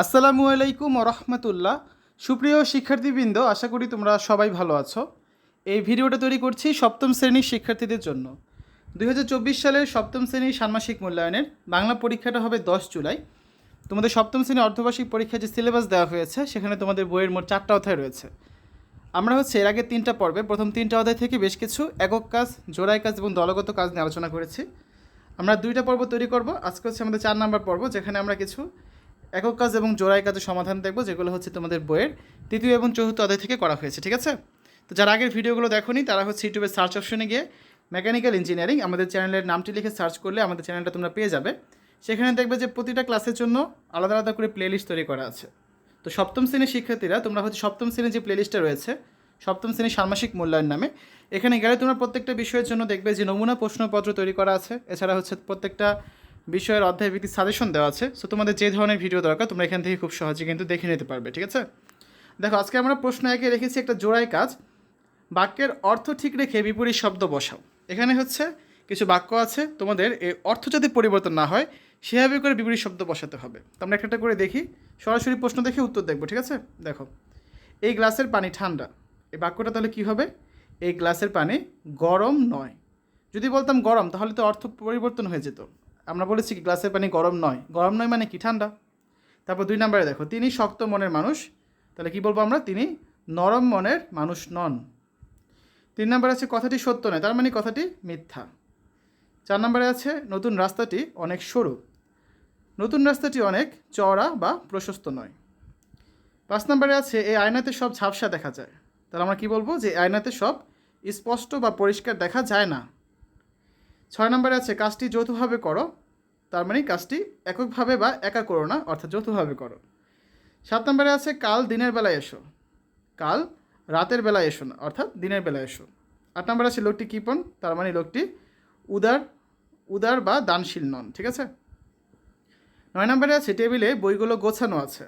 আসসালামু আলাইকুম রহমতুল্লাহ সুপ্রিয় শিক্ষার্থীবৃন্দ, আশা করি তোমরা সবাই ভালো আছো। এই ভিডিওটা তৈরি করছি সপ্তম শ্রেণির শিক্ষার্থীদের জন্য। দু হাজার চব্বিশ সালের সপ্তম শ্রেণির ষান্মাসিক মূল্যায়নের বাংলা পরীক্ষাটা হবে দশ জুলাই। তোমাদের সপ্তম শ্রেণির অর্ধবার্ষিক পরীক্ষার যে সিলেবাস দেওয়া হয়েছে, সেখানে তোমাদের বইয়ের মোট চারটা অধ্যায় রয়েছে। আমরা হচ্ছে এর আগে তিনটা পর্বে, প্রথম তিনটা অধ্যায় থেকে বেশ কিছু একক কাজ জোড়াই কাজ এবং দলগত কাজ নিয়ে আলোচনা করেছি। আমরা দুইটা পর্ব তৈরি করব। আজকে হচ্ছে আমাদের চার নাম্বার পর্ব, যেখানে আমরা কিছু একক কাজ এবং জোড়াই কাজের সমাধান দেখব, যেগুলো হচ্ছে তোমাদের বইয়ের তৃতীয় এবং চতুর্থ অধ্যায় থেকে করা হয়েছে, ঠিক আছে? তো যারা আগের ভিডিওগুলো দেখোনি, তারা হচ্ছে ইউটিউবের সার্চ অপশনে গিয়ে মেকানিক্যাল ইঞ্জিনিয়ারিং, আমাদের চ্যানেলের নামটি লিখে সার্চ করলে আমাদের চ্যানেলটা তোমরা পেয়ে যাবে। সেখানে দেখবে যে প্রতিটা ক্লাসের জন্য আলাদা আলাদা করে প্লেলিস্ট তৈরি করা আছে। তো সপ্তম শ্রেণির শিক্ষার্থীরা, তোমরা হচ্ছে সপ্তম শ্রেণির যে প্লেলিস্টটা রয়েছে, সপ্তম শ্রেণির ষান্মাসিক মূল্যায়ন নামে, এখানে গেলে তোমরা প্রত্যেকটা বিষয়ের জন্য দেখবে যে নমুনা প্রশ্নপত্র তৈরি করা আছে। এছাড়া হচ্ছে প্রত্যেকটা বিষয়ের অধ্যায় ভিত্তিক সাজেশন দেওয়া আছে। সো তোমাদের যে ধরনের ভিডিও দরকার, তোমরা এখান থেকে খুব সহজে কিন্তু দেখে নিতে পারবে, ঠিক আছে? দেখো, আজকে আমরা প্রশ্ন একে রেখেছি একটা জোড়াই কাজ। বাক্যের অর্থ ঠিক রেখে বিপরীত শব্দ বসাও। এখানে হচ্ছে কিছু বাক্য আছে, তোমাদের এই অর্থ যদি পরিবর্তন না হয়, সেভাবে করে বিপরীত শব্দ বসাতে হবে। তো আমরা একটা একটা করে দেখি। সরাসরি প্রশ্ন দেখে উত্তর দেখব, ঠিক আছে? দেখো, এই গ্লাসের পানি ঠান্ডা। এই বাক্যটা তাহলে কী হবে? এই গ্লাসের পানি গরম নয়। যদি বলতাম গরম, তাহলে তো অর্থ পরিবর্তন হয়ে যেত। আমরা বলেছি কি, গ্লাসের পানি গরম নয়। গরম নয় মানে কি? ঠান্ডা। তারপর দুই নম্বরে দেখো, তিনি শক্ত মনের মানুষ। তাহলে কি বলব আমরা? তিনি নরম মনের মানুষ নন। তিন নম্বরে আছে, কথাটি সত্য নয়, তার মানে কথাটি মিথ্যা। চার নম্বরে আছে, নতুন রাস্তাটি অনেক সরু। নতুন রাস্তাটি অনেক চওড়া বা প্রশস্ত নয়। পাঁচ নম্বরে আছে, এই আয়নাতে সব ঝাপসা দেখা যায়। তাহলে আমরা কি বলব? যে আয়নাতে সব স্পষ্ট বা পরিষ্কার দেখা যায় না। ছয় নম্বরে আছে, কাজটি যৌথভাবে করো। তার মানে কাজটি এককভাবে বা একা করো না, অর্থাৎ যৌথভাবে করো। সাত নম্বরে আছে, কাল দিনের বেলায় এসো। কাল রাতের বেলায় এসো না, অর্থাৎ দিনের বেলায় এসো। আট নম্বরে আছে, লোকটি কৃপণ তার মানে লোকটি উদার উদার বা দানশীল নন, ঠিক আছে? নয় নম্বরে আছে, টেবিলে বইগুলো গোছানো আছে।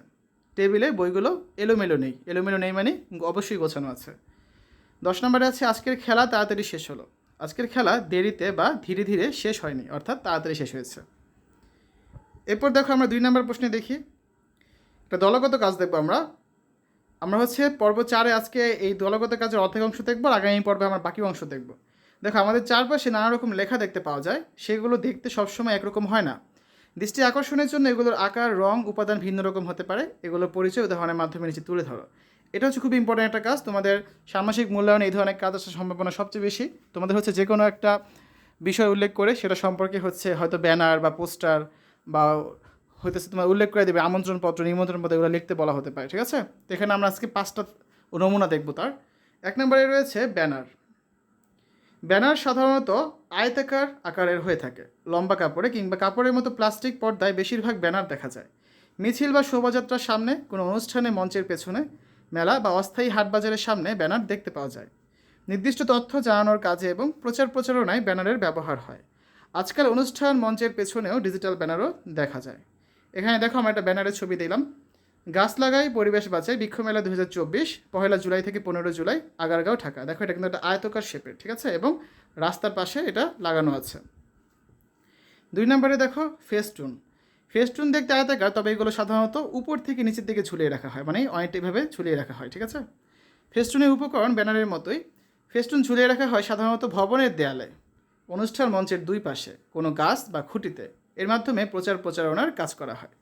টেবিলে বইগুলো এলোমেলো নেই। এলোমেলো নেই মানে অবশ্যই গোছানো আছে। দশ নম্বরে আছে, আজকের খেলা তাড়াতাড়ি শেষ হলো। আজকের খেলা দেরিতে বা ধীরে ধীরে শেষ হয়নি, অর্থাৎ তাড়াতাড়ি শেষ হয়েছে। এরপর দেখো আমরা দুই নম্বর প্রশ্নে দেখি। একটা দলগত কাজ দেখব আমরা। আমরা হচ্ছে পর্ব চারে আজকে এই দলগত কাজের অর্ধেক অংশ দেখব আর আগামী পর্বে আমরা বাকি অংশ দেখব। দেখো, আমাদের চারপাশে নানা রকম লেখা দেখতে পাওয়া যায়। সেগুলো দেখতে সবসময় একরকম হয় না। দৃষ্টি আকর্ষণের জন্য এগুলোর আকার, রং, উপাদান ভিন্ন রকম হতে পারে। এগুলোর পরিচয় উদাহরণের মাধ্যমে নিচে তুলে ধরো। এটা হচ্ছে খুব ইম্পর্ট্যান্ট একটা কাজ। তোমাদের ষান্মাসিক মূল্যায়নে এই ধরনের কাজ আসার সম্ভাবনা সবচেয়ে বেশি। তোমাদের হচ্ছে যে কোনো একটা বিষয় উল্লেখ করে সেটা সম্পর্কে হচ্ছে হয়তো ব্যানার বা পোস্টার বা হইতেছে তোমার উল্লেখ করে দেবে আমন্ত্রণপত্র, নিমন্ত্রণপত্র এগুলো লিখতে বলা হতে পারে, ঠিক আছে? এখানে আমরা আজকে পাঁচটা নমুনা দেখব তার। এক নম্বরে রয়েছে ব্যানার। ব্যানার সাধারণত আয়তাকার আকারের হয়ে থাকে, লম্বা কাপড়ে কিংবা কাপড়ের মতো প্লাস্টিক পর্দায় বেশিরভাগ ব্যানার দেখা যায়। মিছিল বা শোভাযাত্রার সামনে, কোনো অনুষ্ঠানে, মঞ্চের পেছনে, মেলা বা অস্থায়ী হাটবাজারের সামনে ব্যানার দেখতে পাওয়া যায়। নির্দিষ্ট তথ্য জানানোর কাজে এবং প্রচার প্রচারণায় ব্যানারের ব্যবহার হয়। আজকাল অনুষ্ঠান মঞ্চের পেছনেও ডিজিটাল ব্যানারও দেখা যায়। এখানে দেখো আমরা একটা ব্যানারের ছবি দিলাম। গাছ লাগাই, পরিবেশ বাঁচাই, বৃক্ষ মেলা দু হাজার চব্বিশ, পহেলা জুলাই থেকে পনেরো জুলাই, আগারগাঁও, ঢাকা। দেখো এটা কিন্তু একটা আয়তকার শেপের, ঠিক আছে? এবং রাস্তার পাশে এটা লাগানো আছে। দুই নম্বরে দেখো ফেস্টুন। ফেস্টুন দেখতে আয়তাকার, তবে এগুলো সাধারণত উপর থেকে নিচের দিকে ঝুলিয়ে রাখা হয় মানে অনেকটা এভাবে ঝুলিয়ে রাখা হয়, ঠিক আছে? ফেস্টুনের উপকরণ ব্যানারের মতোই। ফেস্টুন ঝুলিয়ে রাখা হয় সাধারণত ভবনের দেয়ালে। অনুষ্ঠান মঞ্চের দুই পাশে, কোনো গাছ বা খুঁটিতে। এর মাধ্যমে প্রচার প্রচারণার কাজ করা হয়।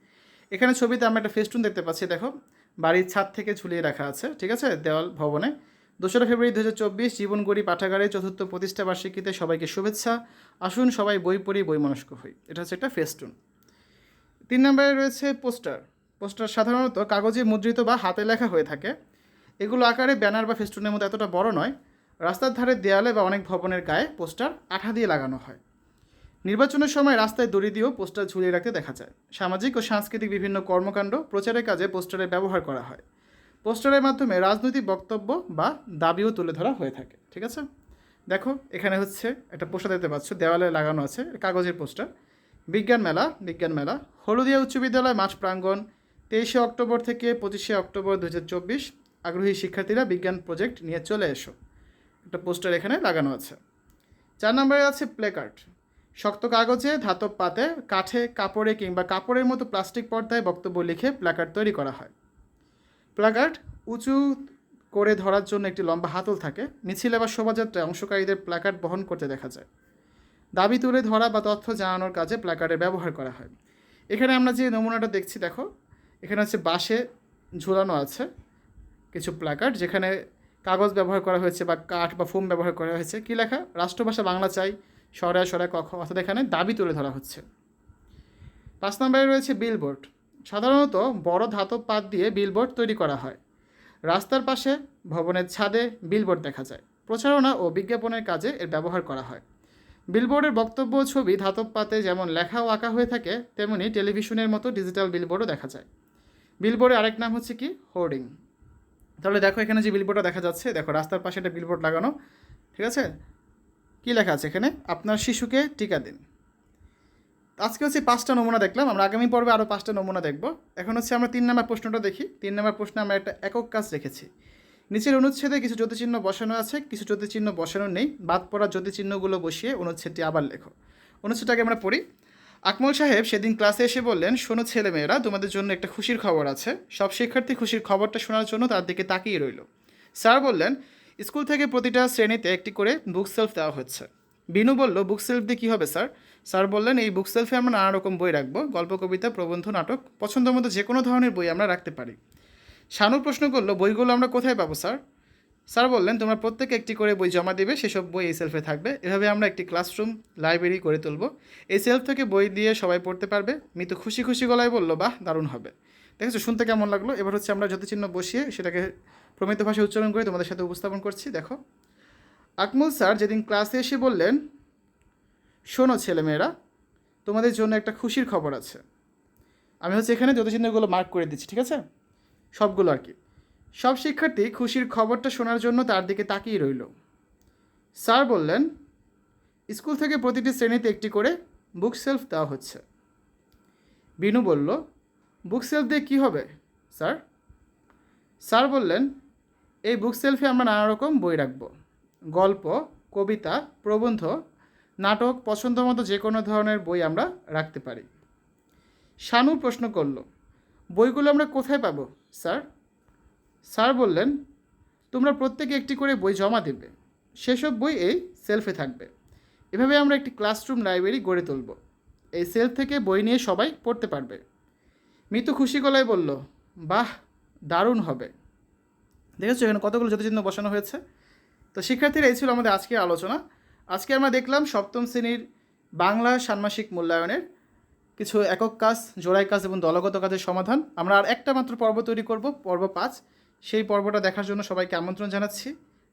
এখানে ছবিতে আমরা একটা ফেস্টুন দেখতে পাচ্ছি, দেখো। বাড়ির ছাদ থেকে ঝুলিয়ে রাখা আছে, ঠিক আছে? দেওয়াল, ভবনে। দোসরা ফেব্রুয়ারি দু হাজার চব্বিশ জীবনগড়ি পাঠাগারে চতুর্থ প্রতিষ্ঠা বার্ষিকীতে সবাইকে শুভেচ্ছা। আসুন সবাই বই পড়ি বই মনস্ক হই। এটা হচ্ছে একটা ফেস্টুন। তিন নম্বরে রয়েছে পোস্টার। পোস্টার সাধারণত কাগজে মুদ্রিত বা হাতে লেখা হয়ে থাকে। এগুলো আকারে, ব্যানার বা ফেস্টুনের মতো এতটা বড় নয়। রাস্তার ধারে দেয়ালে বা অনেক ভবনের গায়ে পোস্টার আঠা দিয়ে লাগানো হয়। নির্বাচনের সময় রাস্তায় দড়ি দিয়েও পোস্টার ঝুলিয়ে রাখতে দেখা যায়। সামাজিক ও সাংস্কৃতিক বিভিন্ন কর্মকাণ্ড, প্রচারের কাজে পোস্টারের ব্যবহার করা হয়। পোস্টারের মাধ্যমে রাজনৈতিক বক্তব্য বা দাবিও তুলে ধরা হয়ে থাকে, ঠিক আছে? দেখো, এখানে হচ্ছে একটা পোস্টার দেখতে পাচ্ছ, দেওয়ালে লাগানো আছে, কাগজের পোস্টার। বিজ্ঞান মেলা বিজ্ঞান মেলা। হলদিয়া উচ্চ বিদ্যালয় মাঠ প্রাঙ্গণ, তেইশে অক্টোবর থেকে পঁচিশে অক্টোবর দু হাজার চব্বিশ। আগ্রহী শিক্ষার্থীরা বিজ্ঞান প্রজেক্ট নিয়ে চলে এসো। একটা পোস্টার এখানে লাগানো আছে। চার নম্বরে আছে প্লেকার্ড। শক্ত কাগজে, ধাতব পাতে, কাঠে, কাপড়ে কিংবা কাপড়ের মতো প্লাস্টিক পর্দায় বক্তব্য লিখে প্ল্যাকার্ড তৈরি করা হয়। প্ল্যাকার্ড উঁচু করে ধরার জন্য একটি লম্বা হাতল থাকে। মিছিলে বা শোভাযাত্রায় অংশকারীদের প্ল্যাকার্ড বহন করতে দেখা যায়। দাবি তুলে ধরা বা তথ্য জানানোর কাজে প্ল্যাকার্ডের ব্যবহার করা হয়। এখানে আমরা যে নমুনাটা দেখছি, দেখো, এখানে হচ্ছে বাঁশে ঝুলানো আছে কিছু প্ল্যাকার্ড যেখানে কাগজ ব্যবহার করা হয়েছে বা কাঠ বা ফোম ব্যবহার করা হয়েছে। কী লেখা? রাষ্ট্রভাষা বাংলা চাই, সরায় সরায় কখ, অর্থাৎ এখানে দাবি তুলে ধরা হচ্ছে। পাঁচ নম্বরে রয়েছে বিলবোর্ড সাধারণত বড় ধাতব পাত দিয়ে বিলবোর্ড তৈরি করা হয়। রাস্তার পাশে ভবনের ছাদে বিলবোর্ড দেখা যায়। প্রচারণা ও বিজ্ঞাপনের কাজে এর ব্যবহার করা হয়। বিলবোর্ডের বক্তব্য ছবি ধাতব পাতে যেমন লেখা ও আঁকা হয়ে থাকে, তেমনি টেলিভিশনের মতো ডিজিটাল বিলবোর্ডও দেখা যায়। বিলবোর্ডের আরেক নাম হচ্ছে কি? হোর্ডিং তাহলে দেখো এখানে যে বিলবোর্ডটা দেখা যাচ্ছে, দেখো রাস্তার পাশে একটা বিলবোর্ড লাগানো, ঠিক আছে? কী লেখা আছে এখানে? আপনার শিশুকে টিকা দিন। আজকে হচ্ছে পাঁচটা নমুনা দেখলাম, আমরা আগামী পর্বে আরও পাঁচটা নমুনা দেখব। এখন হচ্ছে আমরা তিন নম্বর প্রশ্নটা দেখি। তিন নম্বর প্রশ্নে আমরা একটা একক কাজ রেখেছি। নিচের অনুচ্ছেদে কিছু জ্যোতিচিহ্ন বসানো আছে, কিছু জ্যোতিচিহ্ন বসানো নেই। বাদ পড়া জ্যোতিচিহ্নগুলো বসিয়ে অনুচ্ছেদটি আবার লেখো। অনুচ্ছেদটাকে আমরা পড়ি। আকমল সাহেব সেদিন ক্লাসে এসে বললেন, শোনো ছেলেমেয়েরা, তোমাদের জন্য একটা খুশির খবর আছে। সব শিক্ষার্থী খুশির খবরটা শোনার জন্য তার দিকে তাকিয়ে রইল। স্যার বললেন, স্কুল থেকে প্রতিটা শ্রেণীতে একটি করে বুক সেলফ দেওয়া হচ্ছে। বিনু বলল বুক সেলফ দিয়ে কী হবে, স্যার? স্যার বললেন, এই বুক সেলফে আমরা নানা রকম বই রাখব, গল্প, কবিতা, প্রবন্ধ, নাটক, পছন্দ মতো যে কোনো ধরনের বই আমরা রাখতে পারি। শানু প্রশ্ন করল, বইগুলো আমরা কোথায় পাবো, স্যার? স্যার বললেন, তোমরা প্রত্যেকে একটি করে বই জমা দেবে, সেসব বই এই সেলফে থাকবে। এভাবে আমরা একটি ক্লাসরুম লাইব্রেরি করে তুলব। এই সেলফ থেকে বই দিয়ে সবাই পড়তে পারবে। মিতু খুশি খুশি গলায় বলল, বাহ, দারুণ হবে। দেখেছ, শুনতে কেমন লাগল? এবার হচ্ছে আমরা যতচিহ্ন বসিয়ে সেটাকে প্রমিত ভাষায় উচ্চারণ করে তোমাদের সাথে উপস্থাপন করছি। দেখো, আকমুল স্যার যেদিন ক্লাসে এসে বললেন, শোনো ছেলেমেয়েরা, তোমাদের জন্য একটা খুশির খবর আছে। আমি হচ্ছে এখানে যতচিহ্নগুলো মার্ক করে দিচ্ছি, ঠিক আছে? সবগুলো আর কি। সব শিক্ষার্থী খুশির খবরটা শোনার জন্য তার দিকে তাকিয়ে রইল। স্যার বললেন, স্কুল থেকে প্রতিটি শ্রেণীতে একটি করে বুক সেলফ দেওয়া হচ্ছে। বিনু বলল বুক সেলফ দিয়ে কী হবে, স্যার? স্যার বললেন, এই বুক সেলফে আমরা নানা রকম বই রাখব। গল্প, কবিতা, প্রবন্ধ, নাটক পছন্দ মতো যে কোনো ধরনের বই আমরা রাখতে পারি। শানু প্রশ্ন করল, বইগুলো আমরা কোথায় পাবো, স্যার? স্যার বললেন, তোমরা প্রত্যেকে একটি করে বই জমা দেবে। সেসব বই এই সেলফে থাকবে। এভাবে আমরা একটি ক্লাসরুম লাইব্রেরি গড়ে তুলব। এই সেলফ থেকে বই নিয়ে সবাই পড়তে পারবে। মিতু খুশি গলায় বলল, বাহ, দারুণ হবে। দেখেছ, এখানে কতগুলো জ্যোতিচিহ্ন বসানো হয়েছে? তো শিক্ষার্থীরা, এই ছিল আমাদের আজকের আলোচনা। আজকে আমরা দেখলাম সপ্তম শ্রেণির বাংলা ষান্মাসিক মূল্যায়নের কিছু একক কাজ, জোড়াই কাজ এবং দলগত কাজের সমাধান। আমরা আর একটা মাত্র পর্ব তৈরি করব, পর্ব পাঁচ। সেই পর্বটা দেখার জন্য সবাইকে আমন্ত্রণ জানাচ্ছি।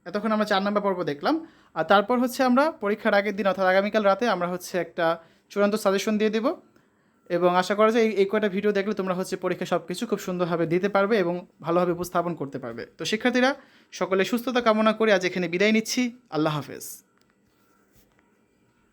এতক্ষণ আমরা চার নম্বর পর্ব দেখলাম। আর তারপর হচ্ছে আমরা পরীক্ষার আগের দিন অর্থাৎ আগামীকাল রাতে আমরা হচ্ছে একটা চূড়ান্ত সাজেশন দিয়ে দেব। এবং আশা করা যায় এই কয়টা ভিডিও দেখলে তোমরা হচ্ছে পরীক্ষা সব কিছু খুব সুন্দরভাবে দিতে পারবে এবং ভালোভাবে উপস্থাপন করতে পারবে। তো শিক্ষার্থীরা, সকলে সুস্থতা কামনা করে আজ এখানে বিদায় নিচ্ছি। আল্লাহ হাফেজ।